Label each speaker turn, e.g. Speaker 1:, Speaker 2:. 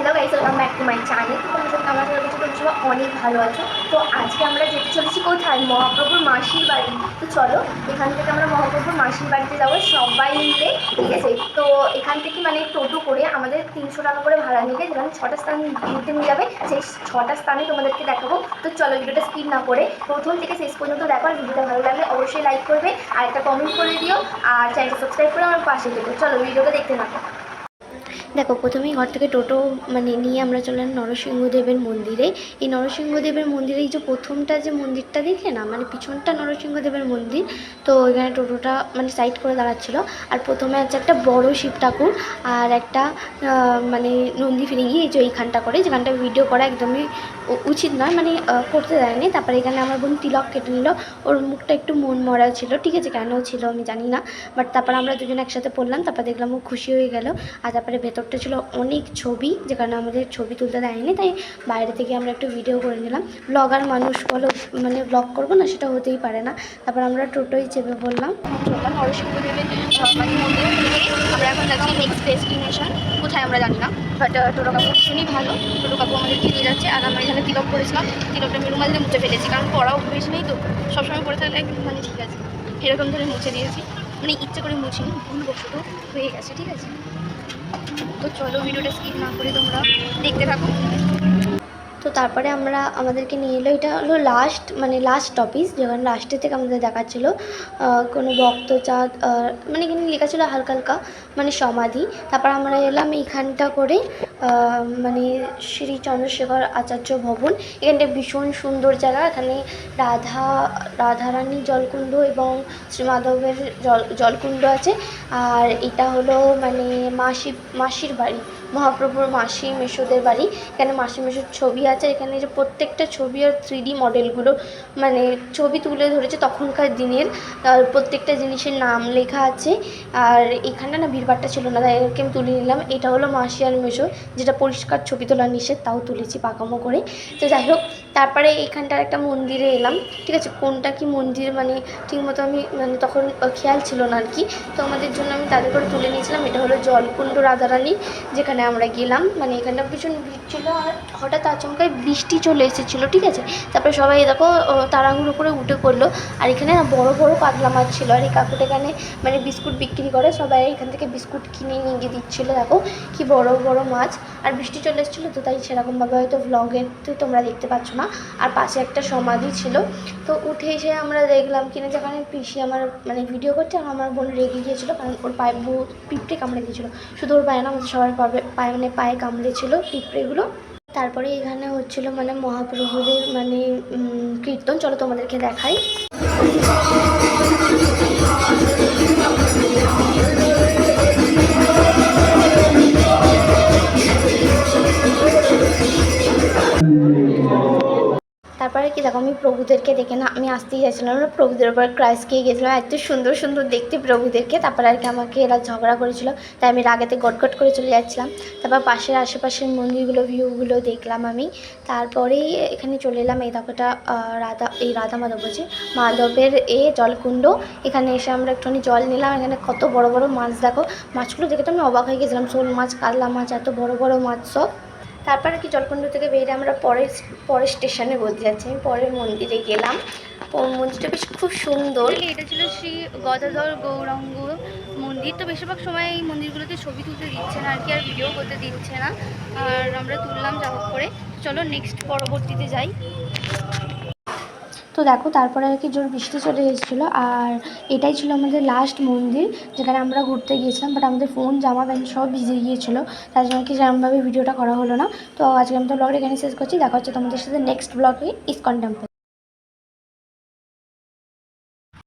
Speaker 1: Hello guys welcome back to my channel তো তোমার আমার সঙ্গে তোমরা সবাই অনেক ভালো আছো। তো আজকে আমরা যেতে চলেছি কোথায়? মহাপ্রভুর মাসির বাড়ি। তো চলো, এখান থেকে আমরা মহাপ্রভুর মাসির বাড়িতে যাব সবাই মিলে, ঠিক আছে? তো এখান থেকে মানে টোটো করে আমাদের তিনশো টাকা করে ভাড়া নেবে যেখানে ছটা স্থান ঘুরতে নিয়ে যাবে, সেই ছটা স্থানে তোমাদেরকে দেখাবো। তো চলো ভিডিওটা স্কিপ না করে প্রথম থেকে শেষ পর্যন্ত দেখো আর ভিডিওটা ভালো লাগলে অবশ্যই লাইক করবে, আর একটা কমেন্ট করে দিও, আর চ্যানেলটা সাবস্ক্রাইব করে আমার পাশে থেকো। চলো, ভিডিওটা দেখতে থাকো। দেখো, প্রথমেই ঘর থেকে টোটো মানে নিয়ে আমরা চললাম নরসিংহদেবের মন্দিরে। এই নরসিংহদেবের মন্দিরে এই যে প্রথমটা যে মন্দিরটা দেখে না মানে পিছনটা নরসিংহদেবের মন্দির, তো ওইখানে টোটোটা মানে সাইড করে দাঁড়াচ্ছিল। আর প্রথমে আছে একটা বড় শিব ঠাকুর আর একটা মানে নন্দী ফিরে গিয়ে এই যে এইখানটা করে, যেখানটা ভিডিও করা একদমই উচিত নয় মানে করতে দেয়নি। তারপরে এখানে আমার বোন তিলক কেটে নিল। ওর মুখটা একটু মন মরা ছিল। ঠিক আছে, কেন ছিল আমি জানি না। বাট তারপর আমরা দুজন একসাথে পড়লাম, তারপর দেখলাম ও খুশি হয়ে গেল। আর তারপরে ভেতরটা ছিল অনেক ছবি যেখানে আমাদের ছবি তুলতে দেয়নি। তাই বাইরে থেকে আমরা একটু ভিডিও করে নিলাম। ব্লগার মানুষ বলো মানে ব্লগ করব না, সেটা হতেই পারে না। তারপর আমরা টোটোই চেপে থেকে আমরা এখন যাচ্ছি নেক্সট ডেস্টিনেশন কোথায় আমরা জানি না। বাট টোটো কাপড় ভীষণই ভালো। টোটো কাপড় আমাদেরকে নিয়ে যাচ্ছে। আর আমরা এখানে তিলক করেছিলাম। তিলকটা রুমাল দিয়ে মুছে ফেলেছি। কারণ পড়াও অভ্যেস নেই তো। সবসময় পড়ে থাকলে মানে ঠিক আছে। এরকম ধরে মুছে দিয়েছি। মানে ইচ্ছে করে মুছিনি। ভুল বসত হয়ে গেছে, ঠিক আছে? তো চলো ভিডিওটা স্কিপ না করে তোমরা দেখতে থাকো। তো তারপরে আমরা আমাদেরকে নিয়ে এলো, এটা হলো লাস্ট মানে লাস্ট টপিস যেখানে লাস্টের থেকে আমাদের দেখাচ্ছিল কোনো ভক্তচাঁদ মানে এখানে লেখা ছিল হালকা হালকা মানে সমাধি। তারপর আমরা এলাম এইখানটা করে মানে শ্রী চন্দ্রশেখর আচার্য ভবন। এখানটা ভীষণ সুন্দর জায়গা, এখানে রাধা, রাধারানী জলকুণ্ড এবং শ্রী মাধবের জল, জলকুণ্ড আছে। আর এটা হলো মানে মাসি মাসির বাড়ি। মহাপ্রভুর মাসি মেশোদের বাড়ি। এখানে মাসি মেশোর ছবি আছে। এখানে যে প্রত্যেকটা ছবি আর থ্রি ডি মডেলগুলো মানে ছবি তুলে ধরেছে তখনকার দিনের। প্রত্যেকটা জিনিসের নাম লেখা আছে। আর এখানটা না ভিড়ভাড়টা ছিল না, তাই এরকম আমি তুলে নিলাম। এটা হলো মাসি আর মেশো, যেটা পরিষ্কার ছবি তোলা নিষেধ, তাও তুলেছি পাকামো করে। তো যাই হোক, তারপরে এইখানটার একটা মন্দিরে এলাম, ঠিক আছে? কোনটা কি মন্দির মানে ঠিকমতো আমি মানে তখন খেয়াল ছিল না আর কি। তো আমাদের জন্য আমি তাদের করে তুলে নিয়েছিলাম। এটা হলো জলকুণ্ড রাধারানী, যেখানে আমরা গেলাম। মানে এখানটা ভীষণ ভিড় ছিল আর হঠাৎ আচমকায় বৃষ্টি চলে এসেছিল, ঠিক আছে? তারপরে সবাই দেখো তাড়াহুড়ো করে উঠে পড়ল। আর এখানে বড় বড় পাতলা মাছ ছিল। আর এই কাকুটা এখানে মানে বিস্কুট বিক্রি করে। সবাই এখান থেকে বিস্কুট কিনে নিয়ে গিয়ে দিচ্ছিল, দেখো। কি বড় বড় মাছ। আর বৃষ্টি চলে এসেছিল তো তাই সেরকমভাবে হয়তো ভ্লগে তো তোমরা দেখতে পাচ্ছ না। আর পাশে একটা সমাধি ছিল। তো উঠে এসে আমরা দেখলাম কিনা যেখানে পিসি আমার মানে ভিডিও করছে আর আমার বোন রেগে গিয়েছিল কারণ ওর পায়ে বহু পিঁপড়ে কামড়ে দিয়েছিলো। শুধু ওর পায়ে না, আমাদের সবার পায়ে পায়ে মানে পায়ে কামড়েছিল পিঁপড়েগুলো। তারপরে এখানে হচ্ছিল মানে মহাপ্রভুদের মানে কীর্তন। চলো তোমাদেরকে দেখাই। তারপরে কি দেখো, আমি প্রভুদেরকে দেখে না, আমি আসতেই যাচ্ছিলাম না, প্রভুদের উপর ক্রাইস খেয়ে গেছিলাম এত সুন্দর সুন্দর দেখতে প্রভুদেরকে। তারপরে আর কি আমাকে এরা ঝগড়া করেছিল। তাই আমি রাগেতে গটগট করে চলে যাচ্ছিলাম। তারপর পাশের আশেপাশের মন্দিরগুলো ভিউগুলো দেখলাম আমি। তারপরেই এখানে চলে এলাম এই দেখোটা রাধা, এই রাধা মাধব বলছি, মাধবের এ জলকুণ্ড। এখানে এসে আমরা একটুখানি জল নিলাম। এখানে কত বড় বড় মাছ দেখো। মাছগুলো দেখে তো আমি অবাক হয়ে গেছিলাম। শোল মাছ, কাতলা মাছ, এত বড় বড় মাছ সব। তারপরে কি জলকুণ্ড থেকে বেরিয়ে আমরা পরের পরের স্টেশনে বলতে যাচ্ছি। আমি পরের মন্দিরে গেলাম। মন্দিরটা বেশ খুব সুন্দর।
Speaker 2: এটা ছিল শ্রী গদাধর গৌরাঙ্গ মন্দির। তো বেশিরভাগ সময় এই মন্দিরগুলোতে ছবি তুলতে দিচ্ছে না আর কি, আর ভিডিও করতে দিচ্ছে না। আর আমরা তুললাম যা করে। চলো নেক্সট পরবর্তীতে যাই।
Speaker 1: তো দেখো, তারপরে আর কি জোর বৃষ্টি চলে এসেছিল। আর এটাই ছিল আমাদের লাস্ট মন্দির, যেখানে আমরা ঘুরতে গিয়েছিলাম বাট আমাদের ফোন জামা প্যান্ট সব ভিজে গিয়েছিল। তার জন্য কি সেরকমভাবে ভিডিওটা করা হলো না। তো আজকে আমি তো ব্লগটা এখানে শেষ করছি। দেখা হচ্ছে তোমাদের সাথে নেক্সট ব্লগে ইসকন টেম্পল